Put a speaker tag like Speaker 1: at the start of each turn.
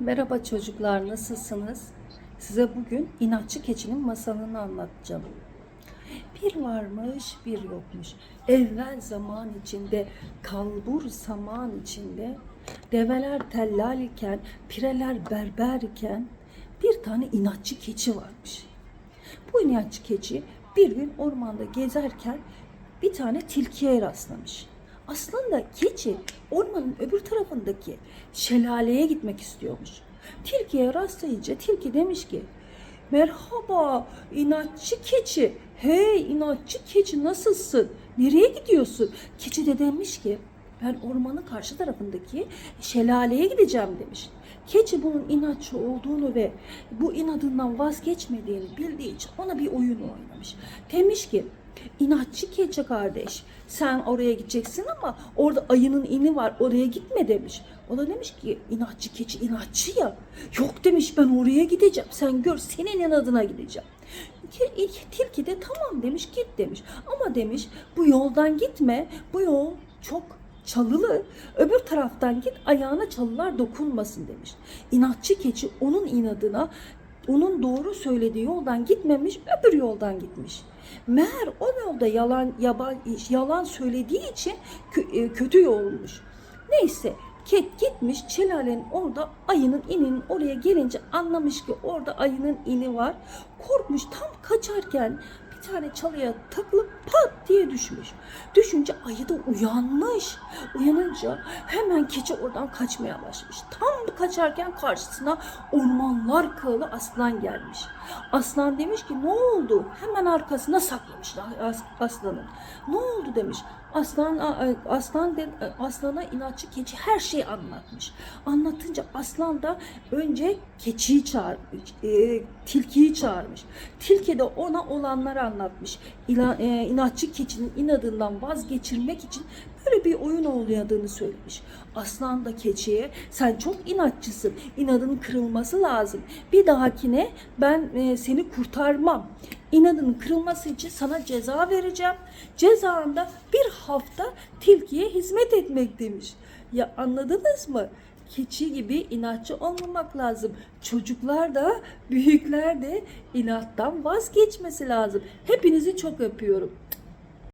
Speaker 1: Merhaba çocuklar, nasılsınız? Size bugün inatçı keçinin masalını anlatacağım. Bir varmış, bir yokmuş. Evvel zaman içinde, kalbur saman içinde, develer tellal iken, pireler berber iken bir tane inatçı keçi varmış. Bu inatçı keçi bir gün ormanda gezerken bir tane tilkiye rastlamış. Aslında keçi ormanın öbür tarafındaki şelaleye gitmek istiyormuş. Tilkiye rastlayınca tilki demiş ki Merhaba inatçı keçi. Hey inatçı keçi nasılsın? Nereye gidiyorsun? Keçi de demiş ki ben ormanın karşı tarafındaki şelaleye gideceğim demiş. Keçi bunun inatçı olduğunu ve bu inadından vazgeçmediğini bildiği için ona bir oyun oynamış. Demiş ki inatçı keçi kardeş sen oraya gideceksin ama orada ayının ini var oraya gitme demiş. O da demiş ki inatçı keçi inatçı ya. Yok demiş ben oraya gideceğim sen gör senin inadına gideceğim. Ki- Tilki de tamam demiş git demiş. Ama demiş bu yoldan gitme bu yol çok çalılı. Öbür taraftan git ayağına çalılar dokunmasın demiş. İnatçı keçi onun inadına onun doğru söylediği yoldan gitmemiş öbür yoldan gitmiş. Meğer o yolda yalan yaban yalan söylediği için e, kötü yolmuş. Neyse Ket gitmiş Çelale'nin orada ayının inin oraya gelince anlamış ki orada ayının ini var. Korkmuş tam kaçarken bir tane çalıya takılıp pat diye düşmüş. Düşünce ayı da uyanmış. Uyanınca hemen keçi oradan kaçmaya başlamış. Tam kaçarken karşısına ormanlar kralı aslan gelmiş. Aslan demiş ki ne oldu? Hemen arkasına saklamış as- aslanın. Ne oldu demiş. Aslan a- aslan de, aslana inatçı keçi her şeyi anlatmış. Anlatınca aslan da önce keçiyi çağırmış, e, tilkiyi çağırmış. Tilki de ona olanları anlatmış. İla, e, inatçı keçinin inadından vazgeçirmek için böyle bir oyun oynadığını söylemiş. Aslan da keçiye sen çok inatçısın. İnadın kırılması lazım. Bir dahakine ben e, seni kurtarmam. İnadının kırılması için sana ceza vereceğim. Cezanda bir hafta tilkiye hizmet etmek demiş. Ya anladınız mı? Keçi gibi inatçı olmamak lazım. Çocuklar da büyükler de inattan vazgeçmesi lazım. Hepinizi çok öpüyorum.